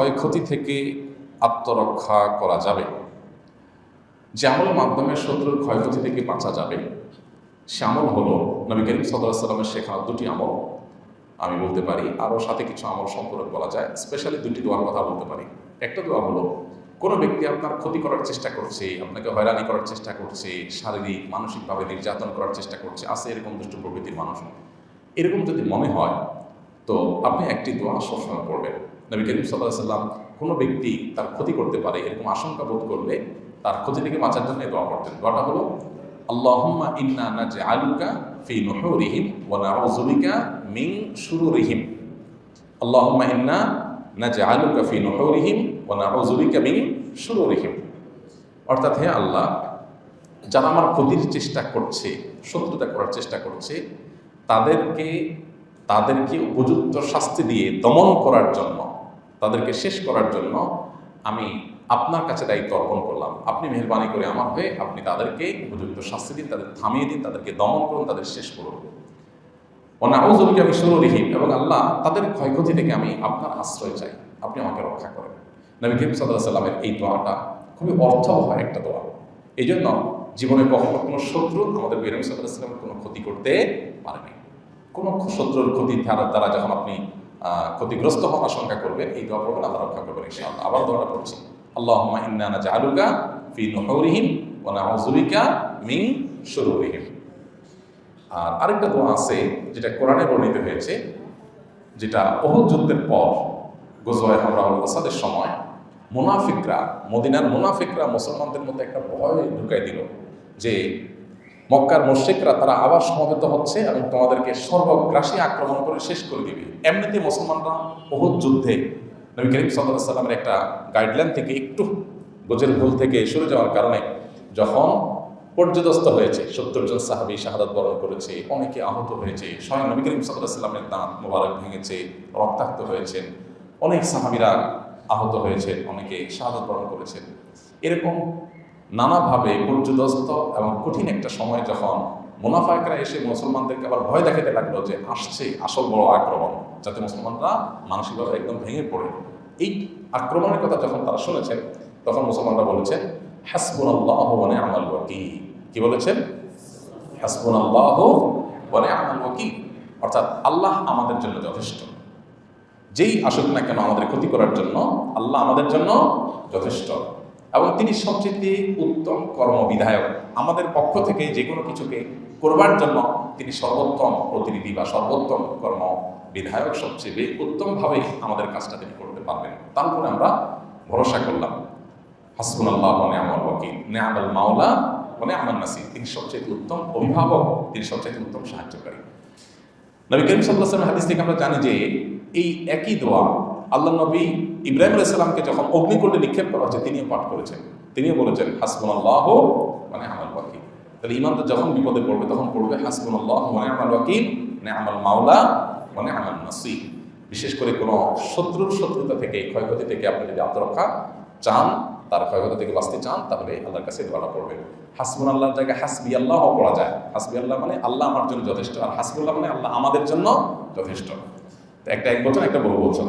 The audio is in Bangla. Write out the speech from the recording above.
ক্ষয়ক্ষতি থেকে আত্মরক্ষা করা যাবে। যে আমলের মাধ্যমে শত্রুর ক্ষয়ক্ষতি থেকে বাঁচা যাবে, সে আমল হলো নবী করিম সাল্লামের শেখানো দুটি আমল। আমি বলতে পারি, আরও সাথে কিছু আমল সম্পর্কে বলা যায় স্পেশালি দুটি দোয়ার কথা বলতে পারি। একটা দোয়া হলো, কোনো ব্যক্তি আপনার ক্ষতি করার চেষ্টা করছে, আপনাকে হয়রানি করার চেষ্টা করছে, শারীরিক, মানসিকভাবে নির্যাতন করার চেষ্টা করছে, আছে এরকম দুষ্ট প্রকৃতির মানুষ। এরকম যদি মনে হয়, তো আপনি একটি দোয়া সবসময় করবেন নবী করিম সাল্লাহ সাল্লাম কোনো ব্যক্তি তার ক্ষতি করতে পারে, এরকম আশঙ্কা বোধ করলে তার ক্ষতি থেকে বাঁচার জন্য দোয়া করতেন। দোয়াটা হলো, আল্লাহুম্মা ইন্না নাজআলুকা ফি নুহুরিহিম ওয়া নাউযুবিকা মিন শুরুরিহিম। আল্লাহুম্মা ইন্না নাজআলুকা ফি নুহুরিহিম ওয়া নাউযুবিকা মিন শুরুরিহিম। অর্থাৎ হে আল্লাহ, যারা আমার ক্ষতির চেষ্টা করছে, শত্রুতা করার চেষ্টা করছে, তাদেরকে তাদেরকে উপযুক্ত শাস্তি দিয়ে দমন করার জন্য তাদেরকে শেষ করার জন্য আমি আপনার কাছে দায়িত্ব অর্পণ করলাম। আপনি মেহরবানি করে আমার হয়ে আপনি তাদেরকে উপযুক্ত শাস্তি দিন, তাদের থামিয়ে দিন, তাদেরকে দমন করুন, তাদের শেষ করুন। অনাউজুলকে আমি সুররিহীন এবং আল্লাহ তাদের ক্ষয়ক্ষতি থেকে আমি আপনার আশ্রয় চাই। আপনি আমাকে রক্ষা করেন। নবী করিম সাল্লাহ সাল্লামের এই দোয়াটা খুবই অর্থবহ একটা দোয়া। এই জন্য জীবনে কখনো কোনো শত্রু আমাদের বেরম সাল্লাহ সাল্লামের কোনো ক্ষতি করতে পারেনি। কোনো শত্রুর ক্ষতি দ্বারা যখন আপনি ক্ষতিগ্রস্ত হওয়ার আশঙ্কা করবেন এই দোয়া করবেন আল্লাহ রক্ষা করবেন, ইনশাআল্লাহ। আবার দোয়াটা পড়ছি। আল্লাহুম্মা ইন্না নাজআলুকা ফি নুহুরিহিম ওয়া নাউযুবিকা মিন শুরুরিহিম আর আরেকটা দোয়া আছে, যেটা কোরআনে বর্ণিত হয়েছে, যেটা বহু যুদ্ধের পর গোজওয়ায় হামরাউল আসাদের সময় মুনাফিকরা, মদিনার মুনাফিকরা মুসলমানদের মধ্যে একটা ভয় ঢুকাই দিল যে মক্কার মুশ্রিকরা তারা আবার সমবেত হচ্ছে এবং তোমাদেরকে সর্বগ্রাসী আক্রমণ করে শেষ করে দিবে। এমনিতে মুসলমানরা বহুত যুদ্ধে নবী করিম সাল্লাহ সাল্লামের একটা গাইডলাইন থেকে একটু গোজের ভুল থেকে সরে যাওয়ার কারণে যখন পর্যদস্ত হয়েছে, সত্তর জন সাহাবি শাহাদাত বরণ করেছে, অনেকে আহত হয়েছে, স্বয়ং নবী করিম সাল্লাহ সাল্লামের দাঁত মোবারক ভেঙেছে, রক্তাক্ত হয়েছেন, অনেক সাহাবিরা আহত হয়েছেন, অনেকে শাহাদাত বরণ করেছেন। এরকম নানাভাবে পর্যদস্ত এবং কঠিন একটা সময় যখন মুনাফায়করা এসে মুসলমানদেরকে আবার ভয় দেখাতে লাগল যে আসছে আসল বড় আক্রমণ, যাতে মুসলমানরা মানসিকভাবে একদম ভেঙে পড়ে। এই আক্রমণের কথা যখন তারা শুনেছেন, তখন মুসলমানরা বলেছেন হাসবুন আল্লাহ মানে আমাল ওয়াকি কি বলেছেন? হাসবুন আল্লাহ মানে আমাল ওয়াকি অর্থাৎ আল্লাহ আমাদের জন্য যথেষ্ট। যেই আসুক না কেন আমাদের ক্ষতি করার জন্য, আল্লাহ আমাদের জন্য যথেষ্ট। এবং তিনি সবচেয়ে উত্তম কর্মবিধায়ক। আমাদের পক্ষ থেকে যে কোনো কিছুকে করবার জন্য তিনি সর্বোত্তম প্রতিনিধি বা সর্বোত্তম কর্ম বিধায়ক সবচেয়ে উত্তমভাবে আমাদের কাজটা তিনি করতে পারবেন। তার উপরে আমরা ভরসা করলাম। হাসবুন আল্লাহ মানে আমার ওয়াকিল। নেয়ামাল মাওলা মানে আমার নাসির। তিনি সবচেয়ে উত্তম অভিভাবক, তিনি সবচেয়ে উত্তম সাহায্যকারী। নবী করিম সাল্লাহ হাদিস থেকে আমরা জানি যে এই একই দোয়া আল্লাহ নবী ইব্রাহিম আলাইসাল্লামকে যখন অগ্নিকুণ্ডে নিক্ষেপ করা হচ্ছে তিনিও পাঠ করেছেন। তিনিও বলেছেন হাসবুন আল্লাহ মানে আমার ওয়াকিল। তাহলে ইমানটা যখন বিপদে পড়বে, তখন পড়বে হাসবুন আল্লাহ মানে আমার ওয়াকিল মানে আমার মাওলা মানে আমার নাসি বিশেষ করে কোনো শত্রুর শত্রুতা থেকে, ক্ষয়ক্ষতি থেকে আপনি যদি আত্মরক্ষা চান, তার ক্ষয়ক্ষতি থেকে বাঁচতে চান, তাহলে আল্লাহর কাছে দোয়াটা পড়বেন। হাসবুন আল্লাহর জায়গায় হাসবি আল্লাহ পড়া যায়। হাসবি আল্লাহ মানে আল্লাহ আমার জন্য যথেষ্ট, আর হাসবুল্লাহ মানে আল্লাহ আমাদের জন্য যথেষ্ট। একটা এক বছর একটা বহু বছর